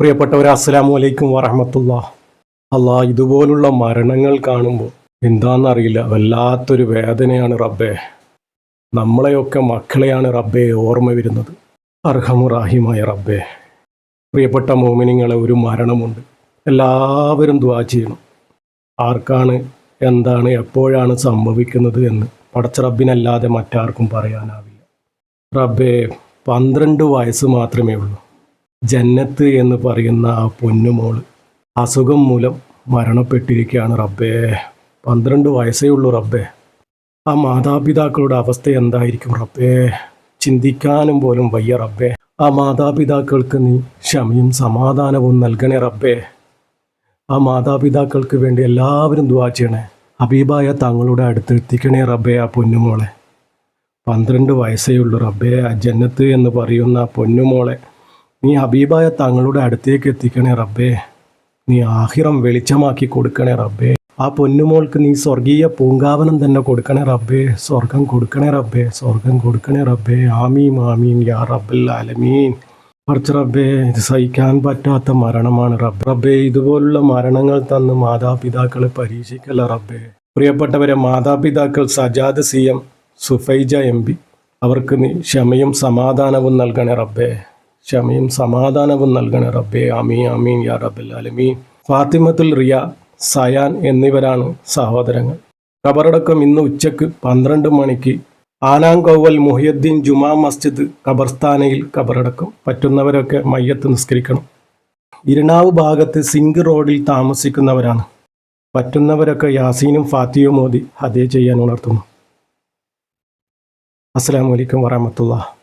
പ്രിയപ്പെട്ടവരെ അസ്സലാമു അലൈക്കും വറഹമത്തുള്ള അല്ലാ ഇതുപോലുള്ള മരണങ്ങൾ കാണുമ്പോൾ എന്താണെന്നറിയില്ല വല്ലാത്തൊരു വേദനയാണ് റബ്ബേ. നമ്മളെയൊക്കെ മക്കളെയാണ് റബ്ബെ ഓർമ്മ വരുന്നത്. അർഹമുറാഹിമായ റബ്ബെ. പ്രിയപ്പെട്ട മോമിനിങ്ങളെ ഒരു മരണമുണ്ട്. എല്ലാവരും ദ്വാ ചെയ്യണം. ആർക്കാണ് എന്താണ് എപ്പോഴാണ് സംഭവിക്കുന്നത് എന്ന് പടച്ച റബ്ബിനല്ലാതെ മറ്റാർക്കും പറയാനാവില്ല. റബ്ബെ പന്ത്രണ്ട് വയസ്സ് മാത്രമേ ഉള്ളൂ. ജന്നത്ത് എന്ന് പറയുന്ന ആ പൊന്നുമോൾ അസുഖം മൂലം മരണപ്പെട്ടിരിക്കുകയാണ് റബ്ബേ. പന്ത്രണ്ട് വയസ്സേ ഉള്ളൂ റബ്ബേ. ആ മാതാപിതാക്കളുടെ അവസ്ഥ എന്തായിരിക്കും റബ്ബേ? ചിന്തിക്കാനും പോലും വയ്യ റബ്ബേ. ആ മാതാപിതാക്കൾക്ക് നീ ക്ഷമയും സമാധാനവും നൽകണേ റബ്ബേ. ആ മാതാപിതാക്കൾക്ക് വേണ്ടി എല്ലാവരും ദുവാ ചെയ്യണേ. അബീബായ തങ്ങളുടെ അടുത്ത് എത്തിക്കണേ റബ്ബേ ആ പൊന്നുമോളെ പന്ത്രണ്ട് വയസ്സേ ഉള്ളൂ റബ്ബേ. ആ ജന്നത്ത് എന്ന് പറയുന്ന ആ പൊന്നുമോളെ നീ ഹബീബായ തങ്ങളുടെ അടുത്തേക്ക് എത്തിക്കണേ റബ്ബേ. നീ ആഹിറം വെളിച്ചമാക്കി കൊടുക്കണേ റബ്ബേ. ആ പൊന്നുമോൾക്ക് നീ സ്വർഗീയ പൂങ്കാവനം തന്നെ കൊടുക്കണേ റബ്ബേ. സ്വർഗം കൊടുക്കണേ റബ്ബേ. സ്വർഗം കൊടുക്കണേ റബ്ബേ. ആമീൻ ആമീൻ. യാ റബ്ബൽ ആലമീൻ. കുറച്ച് റബ്ബേ ഇത് സഹിക്കാൻ പറ്റാത്ത മരണമാണ് റബ്ബ്. റബ്ബേ ഇതുപോലുള്ള മരണങ്ങൾ തന്ന് മാതാപിതാക്കളെ പരീക്ഷിക്കല്ല റബ്ബേ. പ്രിയപ്പെട്ടവരെ മാതാപിതാക്കൾ Sajad C M Sufaija M P അവർക്ക് നീ ക്ഷമയും സമാധാനവും നൽകണേ റബ്ബേ. ക്ഷമയും സമാധാനവും നൽകണേ റബ്ബേ. അമീൻ അമീൻ യാ റബ്ബൽ അലമീൻ ഫാത്തിമത്തുൽ റിയ സയാൻ എന്നിവരാണ് സഹോദരങ്ങൾ. ഖബറടക്കം ഇന്ന് ഉച്ചയ്ക്ക് പന്ത്രണ്ട് മണിക്ക് ആനാങ്കോവൽ മുഹിയുദ്ദീൻ ജുമാ മസ്ജിദ് ഖബർസ്ഥാനയിൽ ഖബറടക്കം. പറ്റുന്നവരൊക്കെ മയ്യത്ത് നിസ്കരിക്കണം. ഇരിണാവ് ഭാഗത്ത് സിങ്ക് റോഡിൽ താമസിക്കുന്നവരാണ്. പറ്റുന്നവരൊക്കെ യാസീനും ഫാത്തിയും മോദി ഹതേ ചെയ്യാൻ ഉണർത്തുന്നു. അസ്സലാമു അലൈക്കും വറഹമത്തുള്ള